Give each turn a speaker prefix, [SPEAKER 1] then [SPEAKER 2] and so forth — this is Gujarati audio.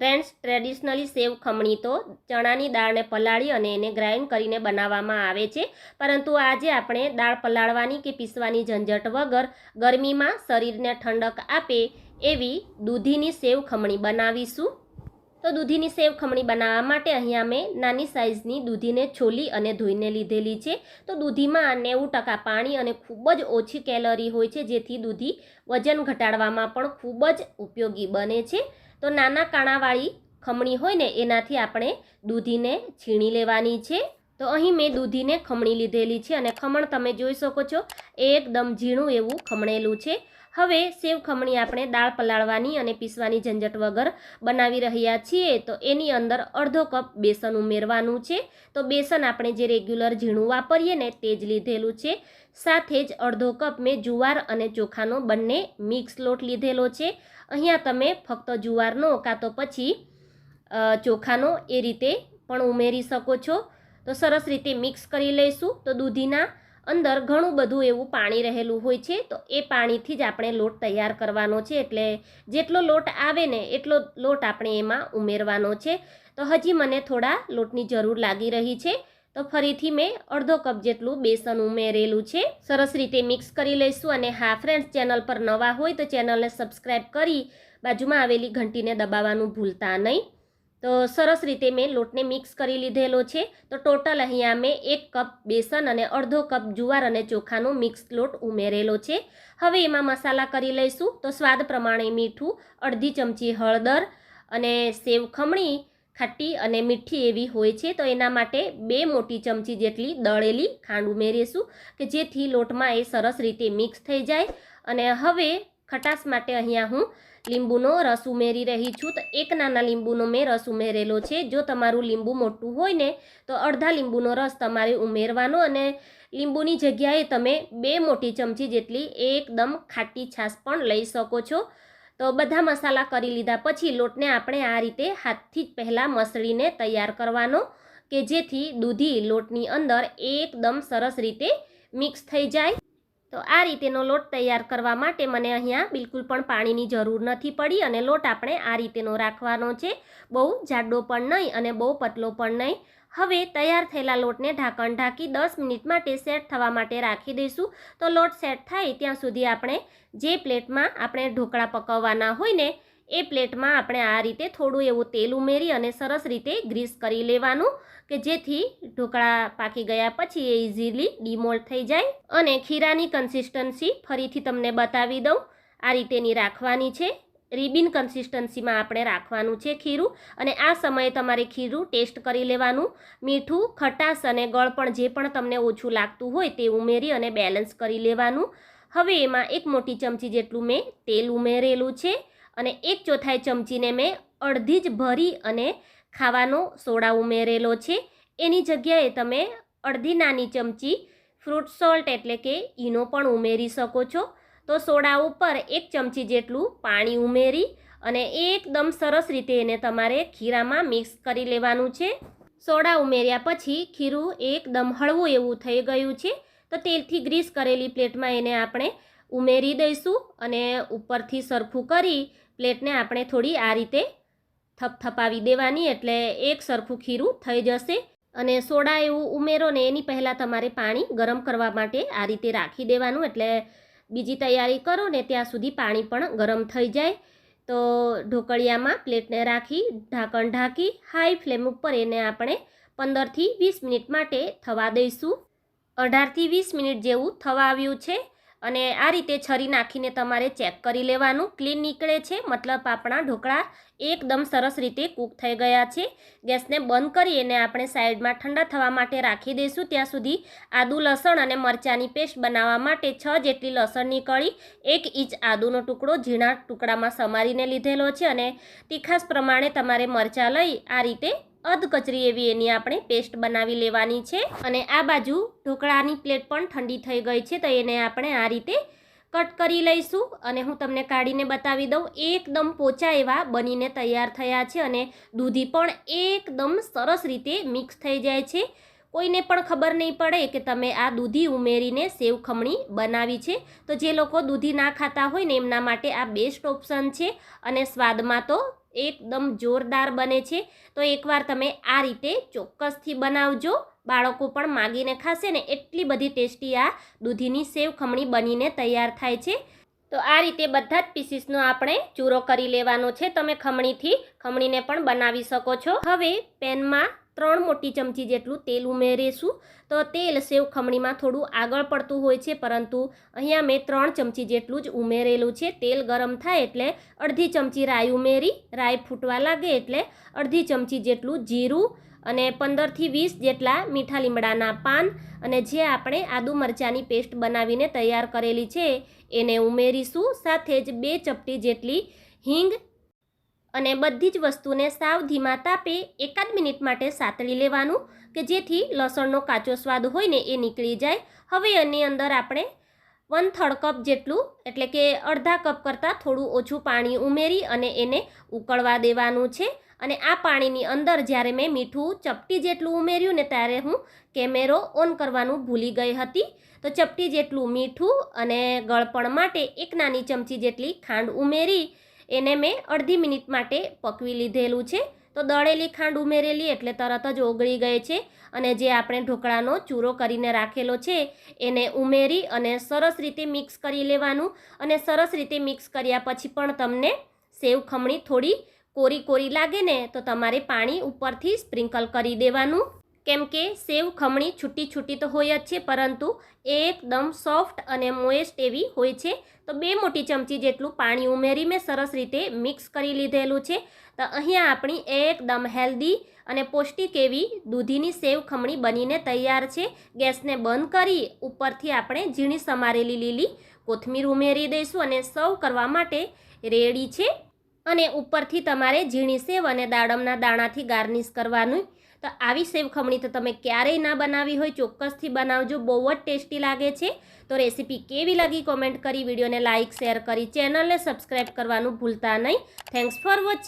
[SPEAKER 1] ફ્રેન્ડ્સ ટ્રેડિશનલી સેવ ખમણી તો ચણાની દાળને પલાળી અને એને ગ્રાઇન્ડ કરીને બનાવવામાં આવે છે. પરંતુ આજે આપણે દાળ પલાળવાની કે પીસવાની ઝંઝટ વગર ગરમીમાં શરીરને ઠંડક આપે એવી દૂધીની સેવ ખમણી બનાવીશું. તો દૂધીની સેવ ખમણી બનાવવા માટે અહીંયા મેં નાની સાઇઝની દૂધીને છોલી અને ધોઈને લીધેલી છે. તો દૂધીમાં નેવું ટકા પાણી અને ખૂબ જ ઓછી કેલરી હોય છે, જેથી દૂધી વજન ઘટાડવામાં પણ ખૂબ જ ઉપયોગી બને છે. તો નાના કાણાવાળી ખમણી હોય ને એનાથી આપણે દૂધીને છીણી લેવાની છે. તો અહીં મેં દૂધીને ખમણી લીધેલી છે અને ખમણ તમે જોઈ શકો છો, એકદમ ઝીણું એવું ખમણેલું છે. હવે સેવ ખમણી આપણે દાળ પલાળવાની અને પીસવાની ઝંઝટ વગર બનાવી રહ્યા છીએ તો એની અંદર અડધો કપ બેસન ઉમેરવાનું છે. તો બેસન આપણે જે રેગ્યુલર ઝીણું વાપરીએ ને તે જ લીધેલું છે. સાથે જ અડધો કપ મેં જુવાર અને ચોખાનો બંને મિક્સ લોટ લીધેલો છે. અહીંયા તમે ફક્ત જુવારનો કાં તો પછી ચોખાનો એ રીતે પણ ઉમેરી શકો છો. તો સરસ રીતે મિક્સ કરી લઈશું. તો દૂધીના અંદર ઘણું બધું એવું પાણી રહેલું હોય છે. તો એ પાણીથી જ આપણે લોટ તૈયાર કરવાનો છે. એટલે જેટલો લોટ આવે ને એટલો લોટ આપણે એમાં ઉમેરવાનો છે. તો હજી મને થોડા લોટની જરૂર લાગી રહી છે. તો ફરીથી મેં અડધો કપ જેટલું બેસન ઉમેરેલું છે. સરસ રીતે મિક્સ કરી લઈશું અને હા ફ્રેન્ડ્સ ચેનલ પર નવા હોય તો ચેનલને સબસ્ક્રાઈબ કરી બાજુમાં આવેલી ઘંટીને દબાવવાનું ભૂલતા નહીં. તો સરસ રીતે મેં લોટને મિક્સ કરી લીધેલો છે. તો ટોટલ અહીંયા મેં એક કપ બેસન અને અડધો કપ જુવાર અને ચોખાનો મિક્સ લોટ ઉમેરેલો છે. હવે એમાં મસાલા કરી લઈશું. તો સ્વાદ પ્રમાણે મીઠું, અડધી ચમચી હળદર અને સેવ ખમણી, ખાટી અને મીઠી એવી હોય છે. તો એના માટે બે મોટી ચમચી જેટલી દળેલી ખાંડ ઉમેરીશું કે જેથી લોટમાં એ સરસ રીતે મિક્સ થઈ જાય. અને હવે ખટાશ માટે અહીંયા હું લીંબુનો રસ ઉમેરી રહી છું. તો એક નાના લીંબુનો મેં રસ ઉમેરેલો છે. જો તમારું લીંબુ મોટું હોય ને, તો અડધા લીંબુનો રસ તમારે ઉમેરવાનો અને લીંબુની જગ્યાએ તમે બે મોટી ચમચી જેટલી એકદમ ખાટી છાશ પણ લઈ શકો છો. તો બધા મસાલા કરી લીધા પછી લોટને આપણે આ રીતે હાથથી જ પહેલાં મસળીને તૈયાર કરવાનો કે જેથી દૂધી લોટની અંદર એકદમ સરસ રીતે મિક્સ થઈ જાય. તો આ રીતેનો લોટ તૈયાર કરવા માટે મને અહીંયા બિલકુલ પણ પાણીની જરૂર નથી પડી અને લોટ આપણે આ રીતેનો રાખવાનો છે. બહુ જાડો પણ નહીં અને બહુ પતલો પણ નહીં. હવે તૈયાર થયેલા લોટને ઢાંકણ ઢાંકી દસ મિનિટ માટે સેટ થવા માટે રાખી દઈશું. તો લોટ સેટ થાય ત્યાં સુધી આપણે જે પ્લેટમાં આપણે ઢોકળા પકવવાના હોય ને એ પ્લેટમાં આપણે આ રીતે થોડું એવું તેલ ઉમેરી અને સરસ રીતે ગ્રીસ કરી લેવાનું, કે જેથી ઢોકળા પાકી ગયા પછી એ ઇઝીલી ડીમોલ્ડ થઈ જાય. અને ખીરાની કન્સિસ્ટન્સી ફરીથી તમને બતાવી દઉં. આ રીતેની રાખવાની છે. રિબિન કન્સિસ્ટન્સીમાં આપણે રાખવાનું છે ખીરું. અને આ સમયે તમારે ખીરું ટેસ્ટ કરી લેવાનું. મીઠું, ખટાશ અને ગળપણ જે પણ તમને ઓછું લાગતું હોય તે ઉમેરી અને બેલેન્સ કરી લેવાનું. હવે એમાં એક મોટી ચમચી જેટલું મેં તેલ ઉમેરેલું છે. અને એક ચોથાઈ ચમચીને મેં અડધી જ ભરી અને ખાવાનો સોડા ઉમેરેલો છે. એની જગ્યાએ તમે અડધી નાની ચમચી ફ્રૂટ સોલ્ટ એટલે કે ઈનો પણ ઉમેરી શકો છો. તો સોડા ઉપર એક ચમચી જેટલું પાણી ઉમેરી અને એકદમ સરસ રીતે એને તમારે ખીરામાં મિક્સ કરી લેવાનું છે. સોડા ઉમેર્યા પછી ખીરું એકદમ હળવું એવું થઈ ગયું છે. તો તેલથી ગ્રીસ કરેલી પ્લેટમાં એને આપણે ઉમેરી દઈશું અને ઉપરથી સરખું કરી પ્લેટને આપણે થોડી આ રીતે થપથપાવી દેવાની, એટલે એક સરખું ખીરું થઈ જશે. અને સોડા એવું ઉમેરો ને એની પહેલાં તમારે પાણી ગરમ કરવા માટે આ રીતે રાખી દેવાનું. એટલે બીજી તૈયારી કરો ને ત્યાં સુધી પાણી પણ ગરમ થઈ જાય. તો ઢોકળિયામાં પ્લેટને રાખી, ઢાંકણ ઢાંકી, હાઈ ફ્લેમ ઉપર એને આપણે પંદરથી વીસ મિનિટ માટે થવા દઈશું. અઢારથી વીસ મિનિટ જેવું થવા આવ્યું છે. અને આ રીતે છરી નાખીને તમારે ચેક કરી લેવાનું. ક્લીન નીકળે છે, મતલબ આપણા ઢોકળા એકદમ સરસ રીતે કૂક થઈ ગયા છે. ગેસને બંધ કરી અને આપણે સાઈડમાં ઠંડા થવા માટે રાખી દઈશું. ત્યાં સુધી આદુ, લસણ અને મરચાંની પેસ્ટ બનાવવા માટે છ જેટલી લસણની કળી એક ઇંચ આદુનો ટુકડો ઝીણા ટુકડામાં સમારીને લીધેલો છે અને તીખાસ પ્રમાણે તમારે મરચાં લઈ આ રીતે અધ કચરી એવી એની આપણે પેસ્ટ બનાવી લેવાની છે અને આ બાજુ ઢોકળાની પ્લેટ પણ ઠંડી થઈ ગઈ છે તો એને આપણે આ રીતે કટ કરી લઈશું અને હું તમને કાઢીને બતાવી દઉં. એકદમ પોચા એવા બનીને તૈયાર થયા છે અને દૂધી પણ એકદમ સરસ રીતે મિક્સ થઈ જાય છે. કોઈને પણ ખબર નહીં પડે કે તમે આ દૂધી ઉમેરીને સેવ ખમણી બનાવી છે. તો જે લોકો દૂધી ના ખાતા હોય ને એમના માટે આ બેસ્ટ ઓપ્શન છે અને સ્વાદમાં તો એકદમ જોરદાર બને છે. તો એકવાર તમે આ રીતે ચોક્કસથી બનાવજો. બાળકો પણ માગીને ખાશે ને એટલી બધી ટેસ્ટી આ દૂધીની સેવ ખમણી બનીને તૈયાર થાય છે. તો આ રીતે બધા જ પીસીસનો આપણે ચૂરો કરી લેવાનો છે. તમે ખમણીથી ખમણીને પણ બનાવી શકો છો. હવે પેનમાં ત્રણ મોટી ચમચી જેટલું તેલ ઉમેરીશું. તો તેલ સેવ ખમણીમાં થોડું આગળ પડતું હોય છે, પરંતુ અહીંયા મેં ત્રણ ચમચી જેટલું જ ઉમેરેલું છે. તેલ ગરમ થાય એટલે અડધી ચમચી રાઈ ઉમેરી, રાઈ ફૂટવા લાગે એટલે અડધી ચમચી જેટલું જીરું અને પંદરથી વીસ જેટલા મીઠા લીમડાના પાન અને જે આપણે આદુ મરચાંની પેસ્ટ બનાવીને તૈયાર કરેલી છે, એને ઉમેરીશું. સાથે જ બે ચપટી જેટલી હિંગ અને બધી જ વસ્તુને સાવ ધીમા તાપે એકાદ મિનિટ માટે સાતળી લેવાનું કે જેથી લસણનો કાચો સ્વાદ હોય ને એ નીકળી જાય. હવે એની અંદર આપણે વન થર્ડ કપ જેટલું, એટલે કે અડધા કપ કરતાં થોડું ઓછું પાણી ઉમેરી અને એને ઉકળવા દેવાનું છે. અને આ પાણીની અંદર જ્યારે મેં મીઠું ચપટી જેટલું ઉમેર્યું ને ત્યારે હું કેમેરો ઓન કરવાનું ભૂલી ગઈ હતી. તો ચપટી જેટલું મીઠું અને ગળપણ માટે એક નાની ચમચી જેટલી ખાંડ ઉમેરી એને મેં અડધી મિનિટ માટે પકવી લીધેલું છે. તો દળેલી ખાંડ ઉમેરેલી એટલે તરત જ ઓગળી ગઈ છે અને જે આપણે ઢોકળાનો ચૂરો કરીને રાખેલો છે એને ઉમેરી અને સરસ રીતે મિક્સ કરી લેવાનું અને સરસ રીતે મિક્સ કર્યા પછી પણ તમને સેવ ખમણી થોડી કોરી કોરી લાગે ને તો તમારે પાણી ઉપરથી સ્પ્રિંકલ કરી દેવાનું. કેમ કે સેવ ખમણી છૂટી છૂટી તો હોય જ છે, પરંતુ એકદમ સોફ્ટ અને મોએસ્ટ એવી હોય છે. તો બે મોટી ચમચી જેટલું પાણી ઉમેરી મેં સરસ રીતે મિક્સ કરી લીધેલું છે. તો અહીંયા આપણી એકદમ હેલ્ધી અને પૌષ્ટિક એવી દૂધીની સેવ ખમણી બનીને તૈયાર છે. ગેસને બંધ કરી ઉપરથી આપણે ઝીણી સમારેલી લીલી કોથમીર ઉમેરી દઈશું અને સર્વ કરવા માટે રેડી છે. અને ઉપરથી તમારે ઝીણી સેવ અને દાડમના દાણાથી ગાર્નિશ કરવાનું. તો આવી સેવ ખમણી તો તમે ક્યારેય ના બનાવી હોય, ચોક્કસથી બનાવજો. બહુ જ ટેસ્ટી લાગે છે. તો રેસીપી કેવી લાગી કોમેન્ટ કરી, વિડીયોને લાઇક શેર કરી, ચેનલને સબસ્ક્રાઈબ કરવાનું ભૂલતા નહીં. Thanks for watching